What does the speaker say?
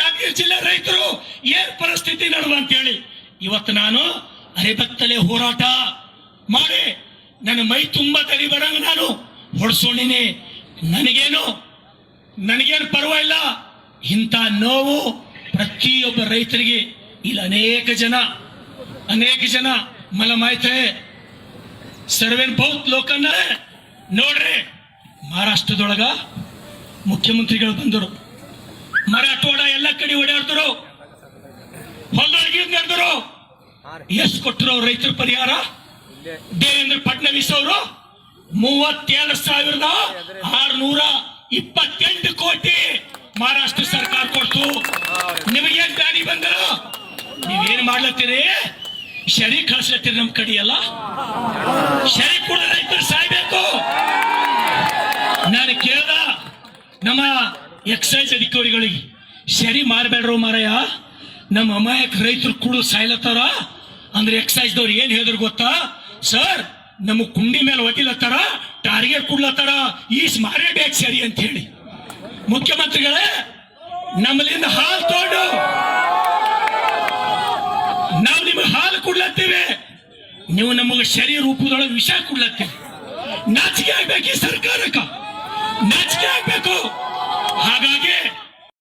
ಯಾದಗಿರಿ ಜಿಲ್ಲೆ ರೈತರು ಏನ್ ಪರಿಸ್ಥಿತಿ ನಡುವ ಅಂತ ಹೇಳಿ. ಇವತ್ತು ನಾನು ಅರೆಬತ್ತಲೆ ಹೋರಾಟ ಮಾಡಿ ನನ್ನ ಮೈ ತುಂಬಾ ತಲೆ ಬರಂಗ ನಾನು ಹೊಡ್ಸೋಣಿನಿ. ನನಗೇನು ನನಗೇನು ಪರ್ವ ಇಲ್ಲ ಇಂಥ ನೋವು ಪ್ರತಿಯೊಬ್ಬ ರೈತರಿಗೆ ಇಲ್ಲ, ಅನೇಕ ಜನ ಅನೇಕ ಜನ. ಮಲಮಾಯ್ತೆ, ಸರ್ವೇನ್ ಬಹುತ್ ಲೋಕನ್ನ ನೋಡ್ರಿ, ಮಹಾರಾಷ್ಟ್ರದೊಳಗ ಮುಖ್ಯಮಂತ್ರಿಗಳು ಬಂದರು. ಮರಾಠವಾಡ ಎಲ್ಲ ಕಡೆ ಓಡಾಡ್ತರು ಹೊಲದೊಳಗೆ ನಡೆದ್ರು? ಎಷ್ಟು ಕೊಟ್ಟರು ರೈತರ ಪರಿಹಾರ? ದೇವೇಂದ್ರ ಫಡ್ನವೀಸ್ ಅವರು ಮೂವತ್ತೇಳು ಸಾವಿರದ ಆರ್ನೂರ ಇಪ್ಪತ್ತೆಂಟು ಕೋಟಿ ಮಹಾರಾಷ್ಟ್ರ ಸರ್ಕಾರ ಕೊಡ್ತು. ನಿಮಗೆ ಗಾಡಿ ಬಂದರು ನೀವೇನ್ ಮಾಡ್ಲತ್ತೀರಿ? ಶರಿ ಕಳಿಸ್ಲತ್ತೀರಿ ನಮ್ ಕಡೆ ಅಲ್ಲ ಶರಿ ಕೂಡ ರೈತರು ಸಾಯ್ಬೇಕು. ನಾನು ಕೇಳ್ದ ನಮ್ಮ ಎಕ್ಸೈಸ್ ಅಧಿಕಾರಿಗಳಿಗೆ, ಸರಿ ಮಾರಬೇಡ್ರೋ ಮಾರಾಯ, ನಮ್ಮ ಅಮಾಯಕ ರೈತರು ಕುಡು ಸಾಯ್ಲತ್ತಾರ? ಅಂದ್ರೆ ಎಕ್ಸೈಸ್ ದವ್ರು ಏನ್ ಹೇಳಿದ್ರು ಗೊತ್ತಾ? ಸರ್, ನಮ್ಮ ಕುಂಡಿ ಮೇಲೆ ಒದಿಲತ್ತಾರ ಟಾರ್ಗೆಟ್ ಕೊಡ್ಲತ್ತಾರ ಈಸ್ ಮಾರೇಬೇಕು ಸರಿ ಅಂತ ಹೇಳಿ. ಮುಖ್ಯಮಂತ್ರಿಗಳೇ, ನಮ್ಮಲ್ಲಿಂದ ಹಾಲು ತಗೊಂಡು, ನಾವು ನಿಮ್ಗೆ ಹಾಲು ಕೊಡ್ಲತ್ತೀವಿ. ನೀವು ನಮಗೆ ಶರೀರ ರೂಪದೊಳಗೆ ವಿಷ ಕೊಡ್ಲತ್ತೀವಿ ನಾಚಿಕೆ ಆಗ್ಬೇಕು ಈ ಸರ್ಕಾರಕ್ಕ. ನಾಚಿಕೆ ಆಗ್ಬೇಕು.